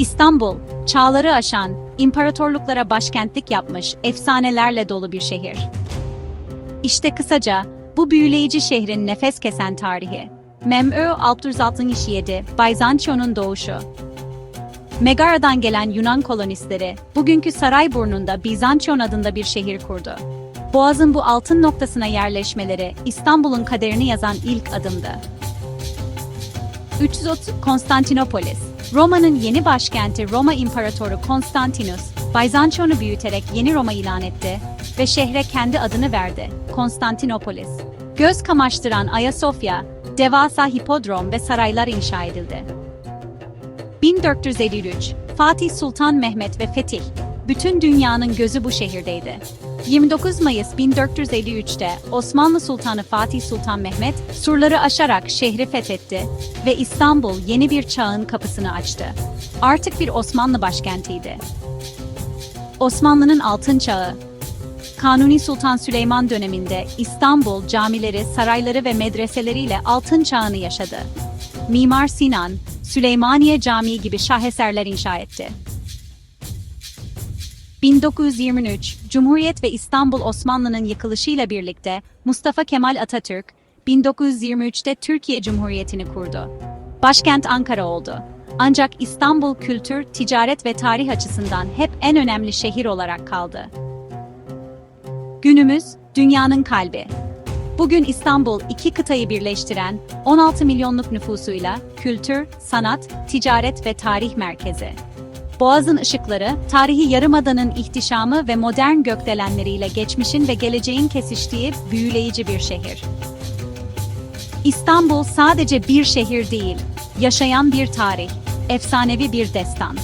İstanbul, çağları aşan, imparatorluklara başkentlik yapmış, efsanelerle dolu bir şehir. İşte kısaca, bu büyüleyici şehrin nefes kesen tarihi. Memö 667, Byzantium'un doğuşu. Megara'dan gelen Yunan kolonistleri, bugünkü Sarayburnu'nda Bizantiyon adında bir şehir kurdu. Boğaz'ın bu altın noktasına yerleşmeleri, İstanbul'un kaderini yazan ilk adımdı. 330 Konstantinopolis Roma'nın yeni başkenti Roma İmparatoru Konstantinus, Bizantium'u büyüterek yeni Roma ilan etti ve şehre kendi adını verdi, Konstantinopolis. Göz kamaştıran Ayasofya, devasa hipodrom ve saraylar inşa edildi. 1453, Fatih Sultan Mehmet ve Fetih, bütün dünyanın gözü bu şehirdeydi. 29 Mayıs 1453'te Osmanlı Sultanı Fatih Sultan Mehmet, surları aşarak şehri fethetti ve İstanbul yeni bir çağın kapısını açtı. Artık bir Osmanlı başkentiydi. Osmanlı'nın altın çağı, Kanuni Sultan Süleyman döneminde İstanbul camileri, sarayları ve medreseleriyle altın çağını yaşadı. Mimar Sinan, Süleymaniye Camii gibi şaheserler inşa etti. 1923, Cumhuriyet ve İstanbul Osmanlı'nın yıkılışıyla birlikte Mustafa Kemal Atatürk, 1923'te Türkiye Cumhuriyeti'ni kurdu. Başkent Ankara oldu. Ancak İstanbul kültür, ticaret ve tarih açısından hep en önemli şehir olarak kaldı. Günümüz, dünyanın kalbi. Bugün İstanbul iki kıtayı birleştiren 16 milyonluk nüfusuyla kültür, sanat, ticaret ve tarih merkezi. Boğaz'ın ışıkları, tarihi yarımadanın ihtişamı ve modern gökdelenleriyle geçmişin ve geleceğin kesiştiği büyüleyici bir şehir. İstanbul sadece bir şehir değil, yaşayan bir tarih, efsanevi bir destan.